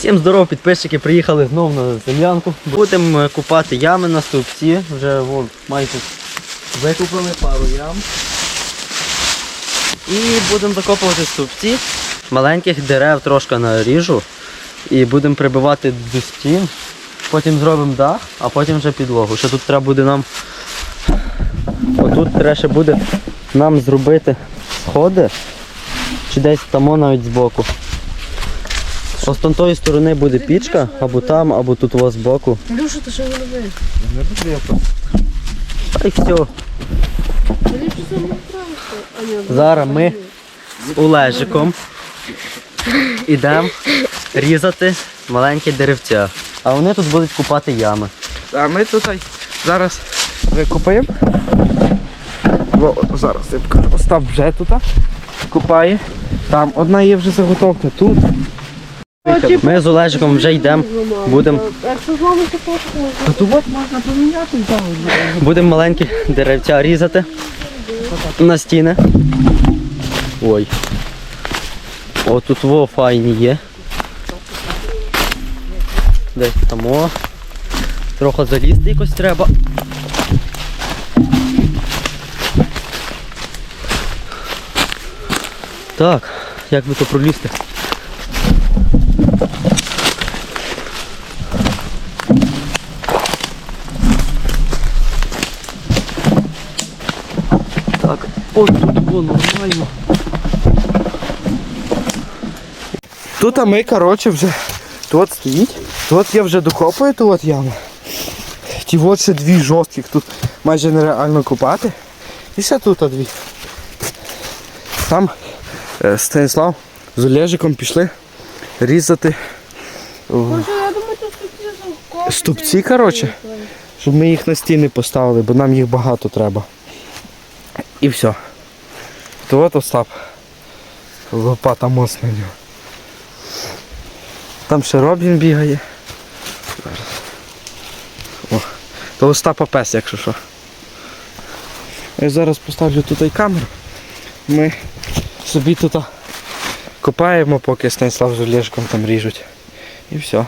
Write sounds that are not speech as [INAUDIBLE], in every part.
Всім здорово, підписчики, приїхали знову на землянку. Будемо е, купати ями на стовпці. Вже вон, майже викупили пару ям. І будемо закопувати стовпці. Маленьких дерев трошки наріжу. І будемо прибивати до стін. Потім зробимо дах, а потім вже підлогу. Ще тут треба буде нам. Отут треба ще буде нам зробити сходи. Чи десь тамо навіть збоку. Ось з тої сторони буде пічка, або там, або тут у вас збоку. Люша, ти що робиш? Та й все. Зараз ми з Олежиком ідемо різати маленькі деревця. А вони тут будуть купати ями. А ми тут зараз викопаємо. Во, зараз я покажу. Остап вже тут купає. Там одна є вже заготовка тут. Ми з Олежиком вже йдемо, будемо Якщо з вами купати, то можна. А тут можна поміняти там. будем маленькі деревця різати на стіни. Ой. О, тут во файні є. Десь там о. Трохи залізти якось треба. Так, як би то пролізти? Ой, тут було нормально. Тут а ми, коротше, вже тут стоїть. Тут я вже докопую ту от яму. Ті от ще дві жорстких, тут майже нереально копати. І ще тут а дві. Там е, Станіслав з Олежиком пішли різати Може, я думаю, що ступці. Ступці, коротше? щоб ми їх на стіни поставили, бо нам їх багато треба. І все. То от Остап. Лопата моцна нього. Там ще Робін бігає. О, то Остапа пес, якщо що. Я зараз поставлю тут і камеру. Ми собі тут копаємо, поки Станіслав з Олежком там ріжуть. І все.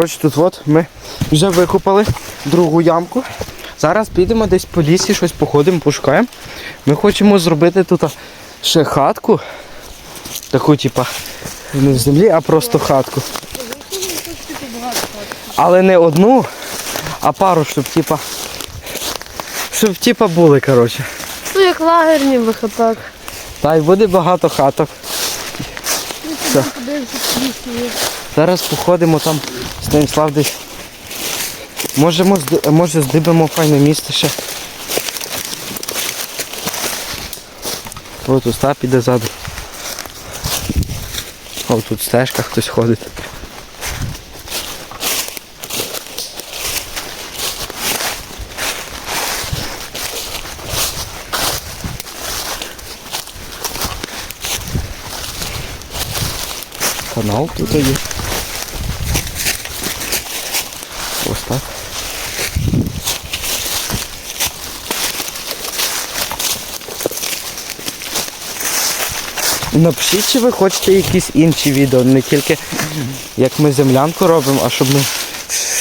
Коротше, тут от ми вже викопали другу ямку. Зараз підемо десь по лісі, щось походимо, пошукаємо. Ми хочемо зробити тут ще хатку. Таку, типа, не в землі, а просто хатку. Але не одну, а пару, щоб типа. Щоб типа були, коротше. Ну, як лагерні вихотак. Та й буде багато хаток. Все. Зараз походимо там Станіслав десь. Можемо, може здибимо файне місце ще. От Остап іде ззаду. О, тут стежка хтось ходить. Канал тут є. Напишіть, чи ви хочете якісь інші відео, не тільки як ми землянку робимо, а щоб ми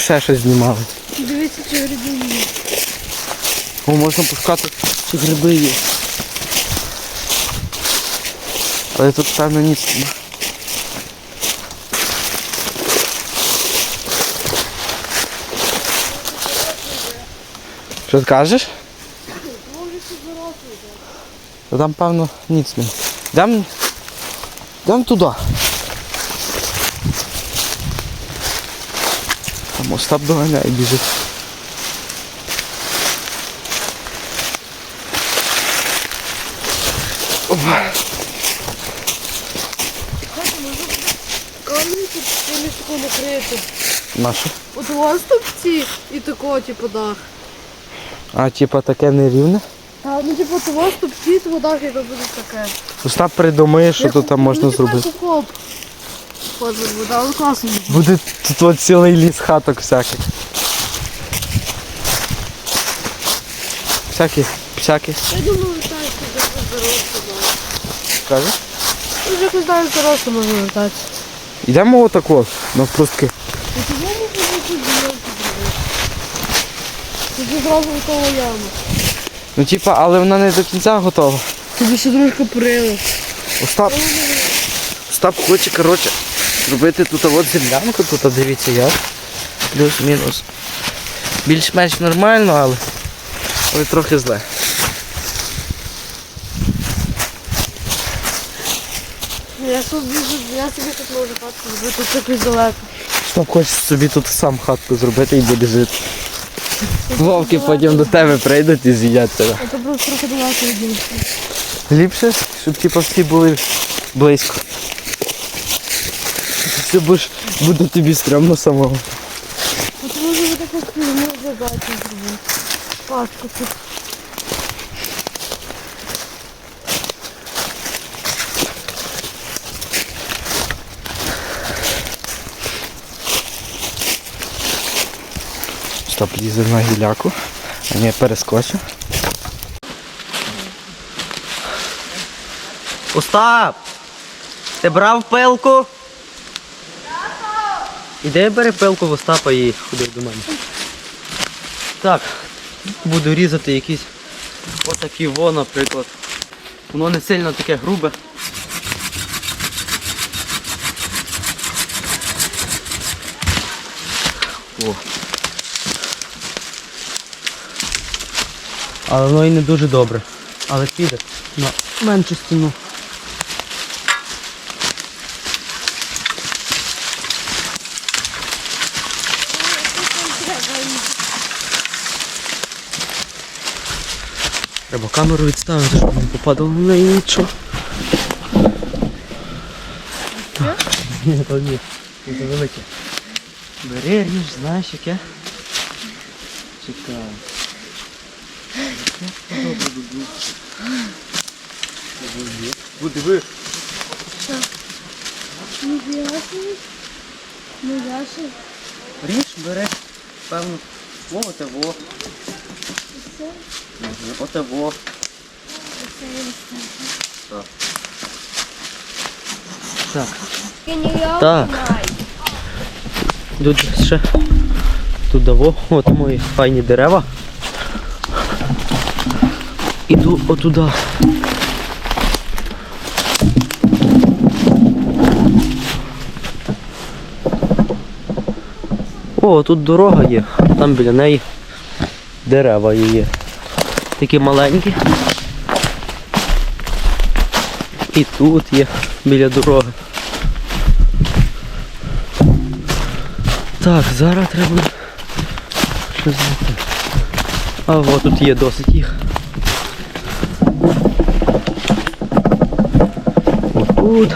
ще щось знімали. Дивіться, чи гриби є. О, можна пускати, чи гриби є. Але тут певно ніч. Що ти кажеш? Та там певно ніц. Дам Дам туди. Там Остап доганяє біжить. Опа. Чимось тако накрито. От у вас стовпці і тако, типу, дах. А, типа таке нерівне. Та, ну типу, от у вас стовпці, то дах, і то буде таке. Остап придумає, що тут там можна зробити. буде, але класно. буде. Буде тут от цілий ліс хаток всяких. Всякі, всякі. Я думаю, так, що це дорослий. Кажеш? Ну, вже якось навіть дорослий можна вертатися. Йдемо отак от, навпустки. Ну, тоді ми будемо тут зробити. Тоді зразу готова яма. Ну типа, але вона не до кінця готова. Тобі ще трошки прили. Остап. Остап хоче, коротше, зробити тут от землянку, тут дивіться як. Плюс-мінус. Більш-менш нормально, але, але трохи зле. Я собі, я собі тут можу хатку зробити, тут далеко. Остап хоче собі тут сам хатку зробити і буде жити. Вовки потім до тебе прийдуть і з'їдять тебе. То просто трохи далеко від. Ліпше, щоб типу, всі були близько. Все будеш, буде тобі стрьомно самого. От може ви таку фільму задачу зробити. Паску тут. Стоп, лізе на гіляку. А ні, перескочив. Остап! Ти брав пилку? Іди бери пилку в Остапа і ходи до мене. Так, буду різати якісь отакі во, наприклад. Воно не сильно таке грубе. О. Але воно і не дуже добре. Але піде на меншу стіну. Треба камеру відставити, щоб не попадало на неї нічого. Ні, то ні. Це велике. Бери, ріж, знаєш яке? Чекай. Буде ви. Ну ясно. Ну ясно. Ріж, бери, певно. Во, оте во. Мгм, Оте во. Так. Так. Так. Тут ще тут даво, от мої файні дерева. Іду отуда. О, тут дорога є, там біля неї дерева є. Такі маленькі. І тут є біля дороги. Так, зараз треба щось знайти. А от тут є досить їх. Отут.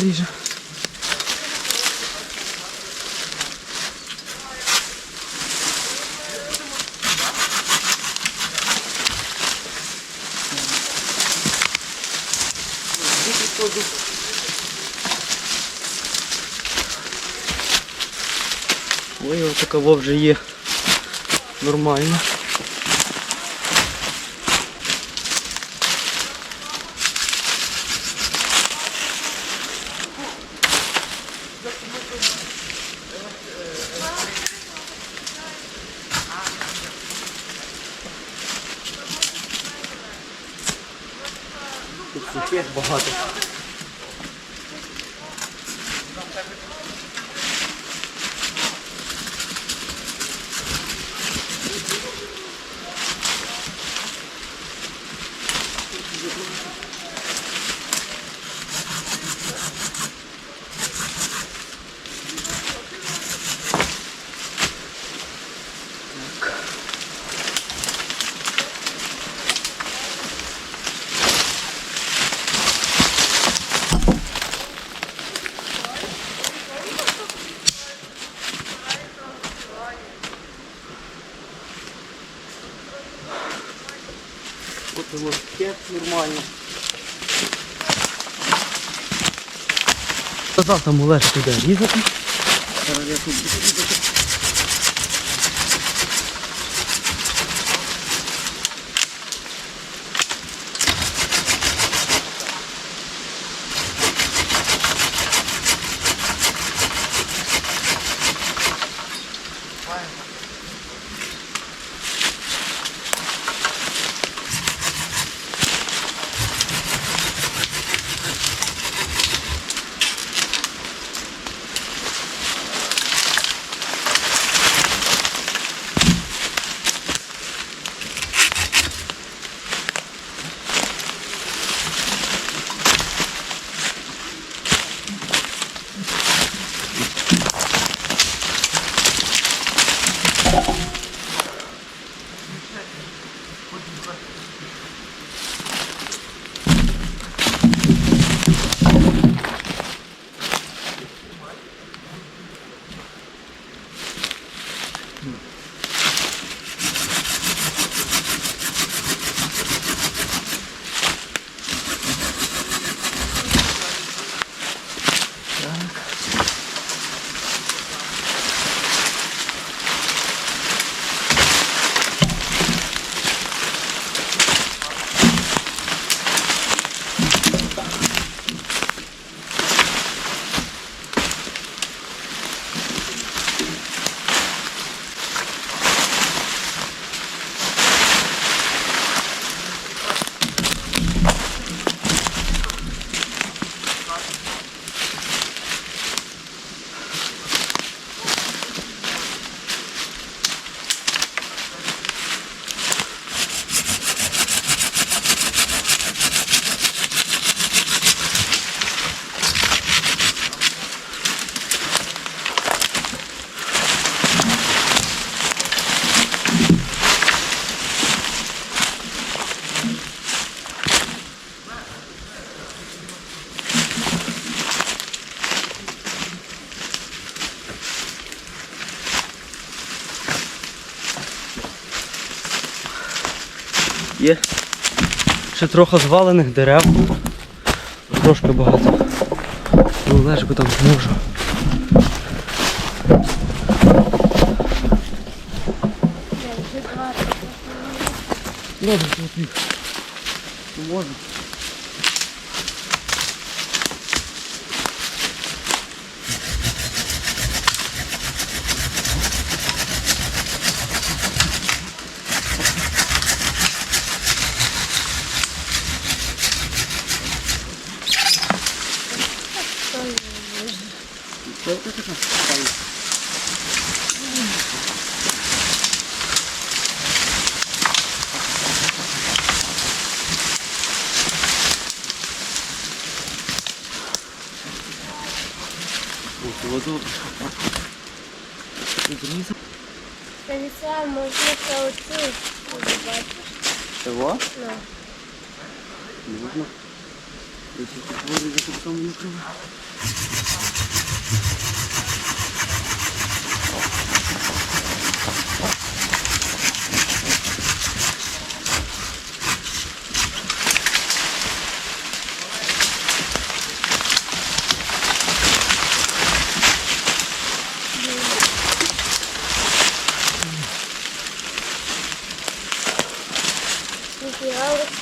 свіжа. Ой, ось такого вже є нормально. Казав там Олег туди різати. Є ще трохи звалених дерев. Трошки багато. Ну, лежку там можу. Я вже два рази. Добре, тут Ну, Можна. Воду. Станіслав, можна оцю побачиш? Чого? Ну. Можна. Якщо тут воду за кутком накриває.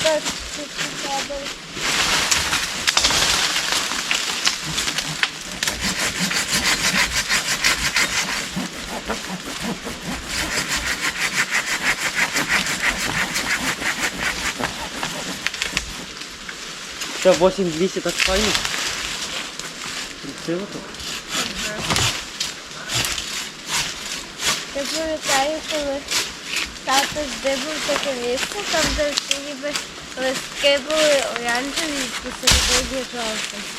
так падає. Ще 8200 так файно. Красиво так. Я пам'ятаю, коли тато здибав таке місце, там де ніби листки були оранжеві і посередині жовті.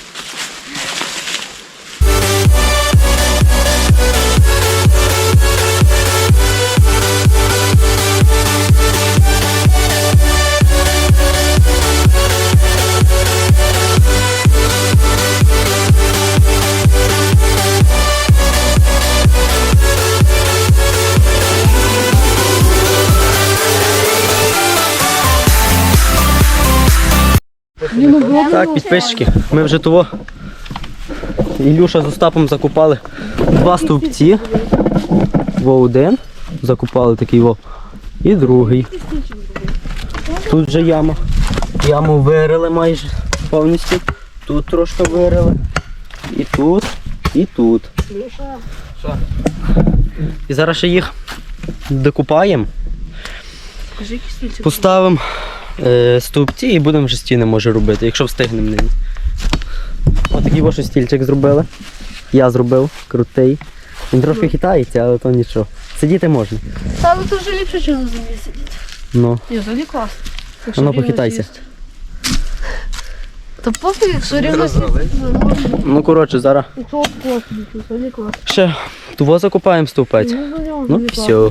Так, підписчики, ми вже того. Ілюша з Остапом закупали два стовпці. Во один. Закупали такий во. І другий. Тут вже яма. Яму вирили майже повністю. Тут трошки вирили. І тут, і тут. І зараз ще їх докупаємо. Поставимо е, стовпці і будемо вже стіни може робити, якщо встигнемо нині. Отакий ось стільчик зробили. Я зробив, крутий. Він трошки хитається, але то нічого. Сидіти можна. Та але це вже ліпше, ніж на землі сидіти. Ну, Ні, взагалі клас. а ну похитайся. Та пофіг, якщо рівно сидіти. Ну коротше, зараз Це класно, взагалі класно. ще того закупаємо стовпець. Ну, все.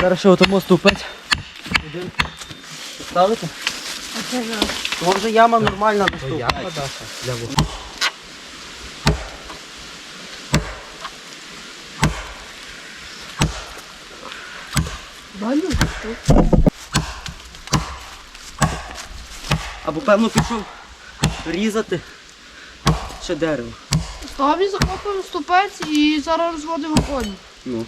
Зараз ще отому стовпець. Один поставити. Тому вже яма нормальна до стовпець. Або певно пішов різати ще дерево. Ставі закопуємо ступець і зараз розводимо вогонь. Ну.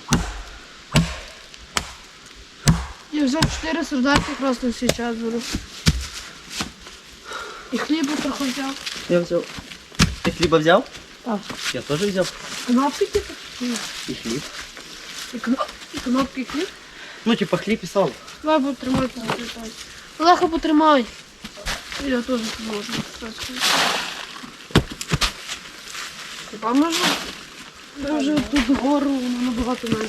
Я взяв 4 сердечки якраз на всі четверо. І хліба трохи взяв. Я взяв. Ти хліба взяв? Так. Я теж взяв. Кнопки типу? Ні. І хліб. І, кно... і кнопки і хліб. Ну, типа хліб і сало. Давай потримай потримай. Олега потримай. Я теж можу. Хіба можу? Я вже тут гору воно набагато менше.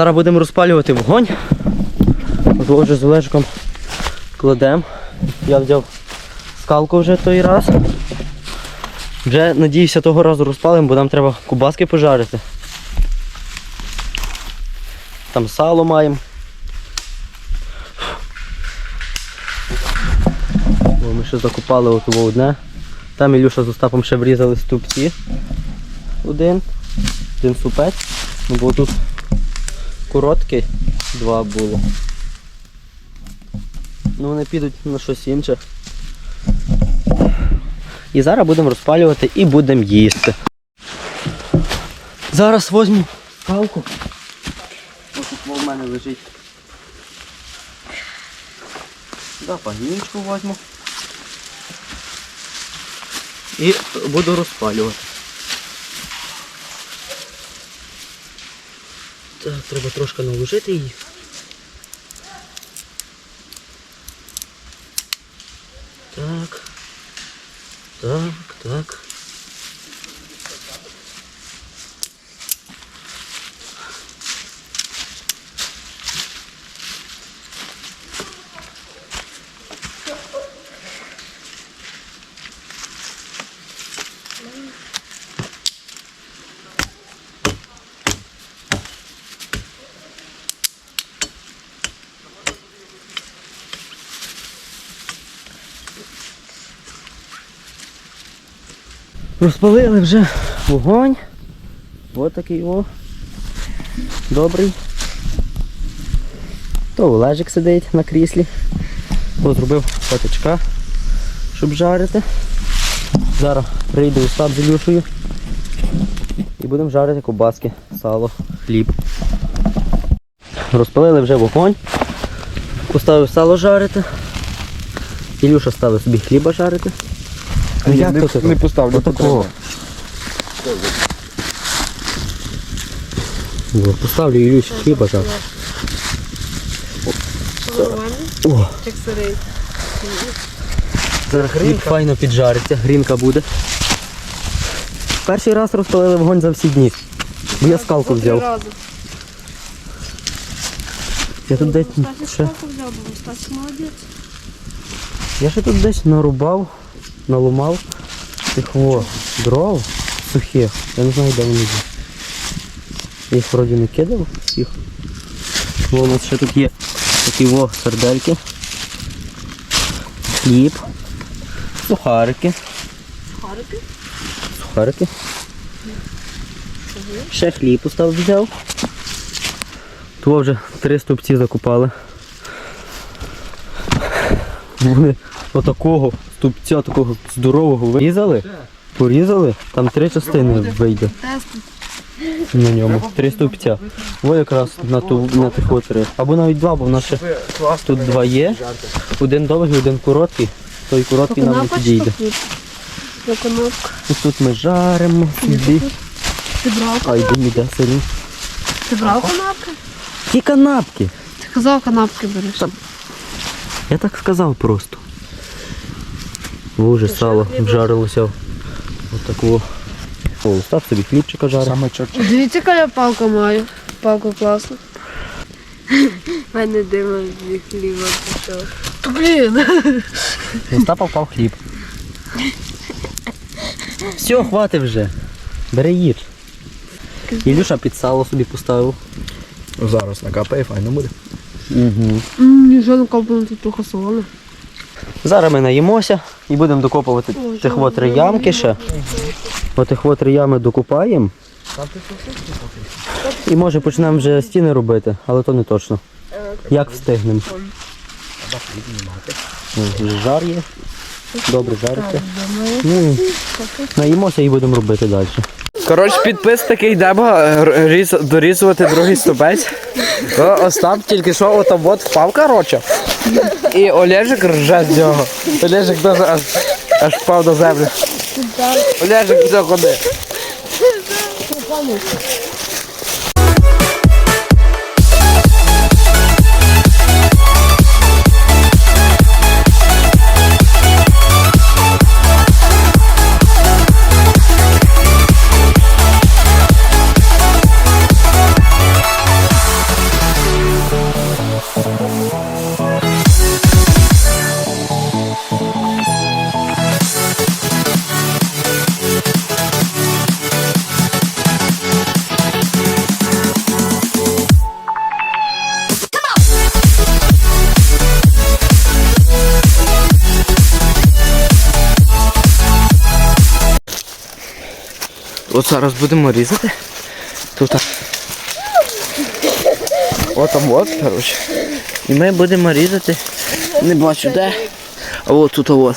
Зараз будемо розпалювати вогонь. От вже з Олежиком кладемо. Я взяв скалку вже той раз. Вже надіюся того разу розпалимо, бо нам треба кубаски пожарити. Там сало маємо. Ми ще закупали от одне. Там Ілюша з Остапом ще врізали ступці. Один. Один супець. Ну, бо тут короткий, два було. Ну вони підуть на щось інше. І зараз будемо розпалювати і будемо їсти. Зараз візьму скалку. Ось в мене лежить. Да, пагіночку візьму. І буду розпалювати. Так, треба трошки наложити її. Так. Так, так. Розпалили вже вогонь. Ось такий о. Добрий. То Олежик сидить на кріслі. О, зробив патичка, щоб жарити. Зараз прийде Остап з Ілюшею. І будемо жарити кобаски, сало, хліб. Розпалили вже вогонь. Поставив сало жарити. Ілюша ставив собі хліба жарити. Ну, Я як не, то не так? поставлю. Отакого. О, Поставлю Ілюші хліба жарити. О, Як сирий. зараз хліб файно піджариться, грінка буде. Перший раз розпалили вогонь за всі дні. Бо я скалку взяв. Я тут десь ще, взяв, бо молодець. я ще тут десь нарубав, наломав тих во дров сухих. Я не знаю, де вони є. Їх вроді не кидав всіх. Во, у нас ще тут є такі во сардельки. Хліб. Сухарики. Харики? Сухарики. Ще хліб устав взяв. Того вже три стовпці закупали. Вони отакого стовпця, такого здорового вирізали, порізали, там три частини вийде на ньому. Три стовпця. Ось якраз на, ту, на тих три. Або навіть два, бо в нас ще тут два є. Один довгий, один короткий. Той короткий нам не підійде. І тут ми жаримо брав? Ай, дим іде сильно. Ти брав канапки? Ті канапки. Ти казав канапки береш. Я так сказав просто. Вже сало вжарилося. Отаку. О, став собі хлібчика жарить. Саме чорт. Дивіться, яка я палку маю. Палку класна. У мене дима від хліба пішов. То блін. Остапа впав хліб. Все, хватить вже. Бери їж. Ілюша під сало собі поставив. Зараз накапає, файно буде. Угу. Нічого не копано тут трохи солоно. Зараз ми наїмося і будемо докопувати тих от три ямки ще. Отих от три ями докупаємо. І може почнемо вже стіни робити, але то не точно. Як встигнемо. Жар є. Добре жариться. Ну, наїмося і будемо робити далі. Коротше, підпис такий йдемо р- різ- дорізувати другий ступець. То Остап тільки що отам от впав, коротше. І Олежик рже з нього. Олежик теж аж, аж впав до землі. Олежик все ходи. От зараз будемо різати. Тут. От там от, коротше. І ми будемо різати. Не бачу де. А от тут от.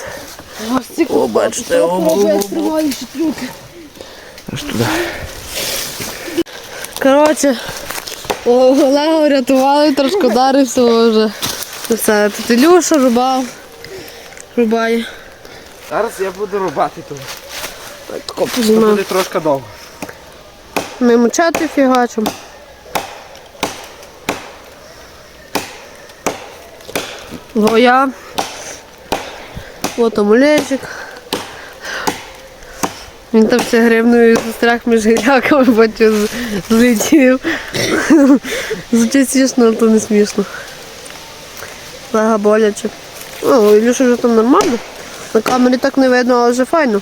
О, бачите, о, о, о. Аж туди. Коротше, Олега врятували, трошки вдарився вже. Все, тут Ілюша рубав. Рубає. Зараз я буду рубати тут. Це Знімав. буде трошки довго. Ми мочати фігачимо. Воя. От амулетик. Він там все гривною застряг між потім з- злетів. [LAUGHS] Звучить смішно, але то не смішно. Лега боляче. О, Ілюша вже там нормально. На камері так не видно, але вже файно.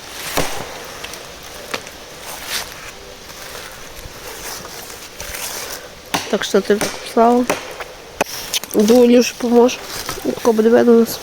Так що ти слава. Думаю, Ілюші поможе. Тако буде видно нас.